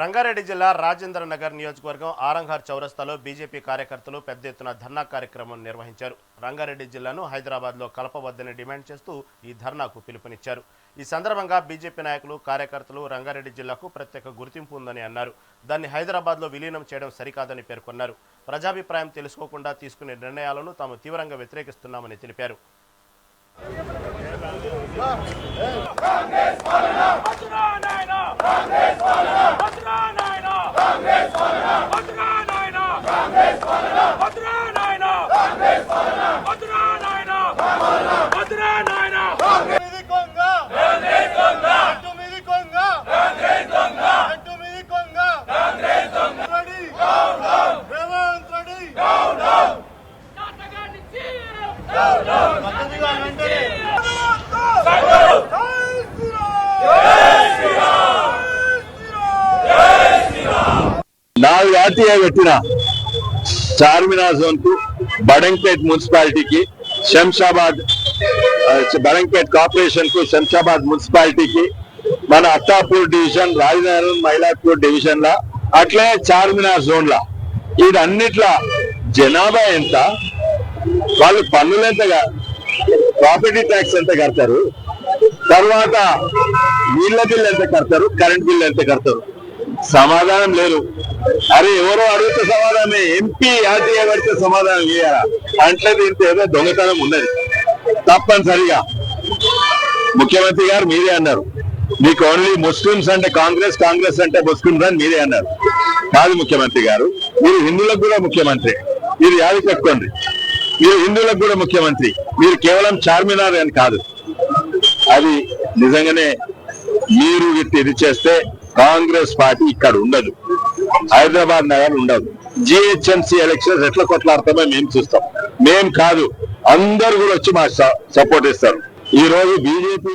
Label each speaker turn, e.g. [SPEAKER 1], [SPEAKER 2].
[SPEAKER 1] రంగారెడ్డి జిల్లా రాజేంద్ర నగర్ నియోజకవర్గం ఆరంఘర్ చౌరస్తాలో బీజేపీ కార్యకర్తలు పెద్ద ఎత్తున ధర్నా కార్యక్రమం నిర్వహించారు. రంగారెడ్డి జిల్లాను హైదరాబాద్లో కలపవద్దని డిమాండ్ చేస్తూ ఈ ధర్నాకు పిలుపునిచ్చారు. ఈ సందర్భంగా బీజేపీ నాయకులు కార్యకర్తలు రంగారెడ్డి జిల్లాకు ప్రత్యేక గుర్తింపు ఉందని అన్నారు. దాన్ని హైదరాబాద్లో విలీనం చేయడం సరికాదని పేర్కొన్నారు. ప్రజాభిప్రాయం తెలుసుకోకుండా తీసుకునే నిర్ణయాలను తాము తీవ్రంగా వ్యతిరేకిస్తున్నామని తెలిపారు.
[SPEAKER 2] నాలుగు ఆర్టీఐ పెట్టిన చార్మినార్ జోన్కు బడంగ్పేట్ మున్సిపాలిటీకి శంషాబాద్ బడంపేట్ కార్పొరేషన్కు శంషాబాద్ మున్సిపాలిటీకి మన అత్తాపూర్ డివిజన్ రాజనగరం మైలాపూర్ డివిజన్ లా అట్లే చార్మినార్ జోన్ లా. వీటన్నిట్ల జనాభా ఎంత? వాళ్ళు పన్నులు ఎంతగా ప్రాపర్టీ ట్యాక్స్ ఎంత కడతారు? తర్వాత నీళ్ళ బిల్లు ఎంత కడతారు? కరెంట్ బిల్ ఎంత కడతారు? సమాధానం లేదు. అరే ఎవరో అడిగితే సమాధానమే. ఎంపీ ఆర్టీఏ పడితే సమాధానం ఇయ్యారా అంటే దీంతో ఏదో దొంగతనం ఉన్నది. తప్పనిసరిగా. ముఖ్యమంత్రి గారు మీరే అన్నారు. మీకు ఓన్లీ ముస్లిమ్స్ అంటే కాంగ్రెస్ కాంగ్రెస్ అంటే ముస్లిమ్స్ అని మీరే అన్నారు. కాదు ముఖ్యమంత్రి గారు. మీరు హిందువులకు కూడా ముఖ్యమంత్రి. మీరు యాది పెట్టుకోండి. మీరు హిందువులకు కూడా ముఖ్యమంత్రి. మీరు కేవలం చార్మినార్ అని కాదు. అది నిజంగానే మీరు ఇది చేస్తే కాంగ్రెస్ పార్టీ ఇక్కడ ఉండదు. హైదరాబాద్ నగర్ ఉండదు. జిహెచ్ఎంసీ ఎలక్షన్స్ ఎట్లా కొట్లాడతామో మేము చూస్తాం. మేం కాదు అందరు కూడా వచ్చి మా సపోర్ట్ ఇస్తారు ఈ రోజు బీజేపీ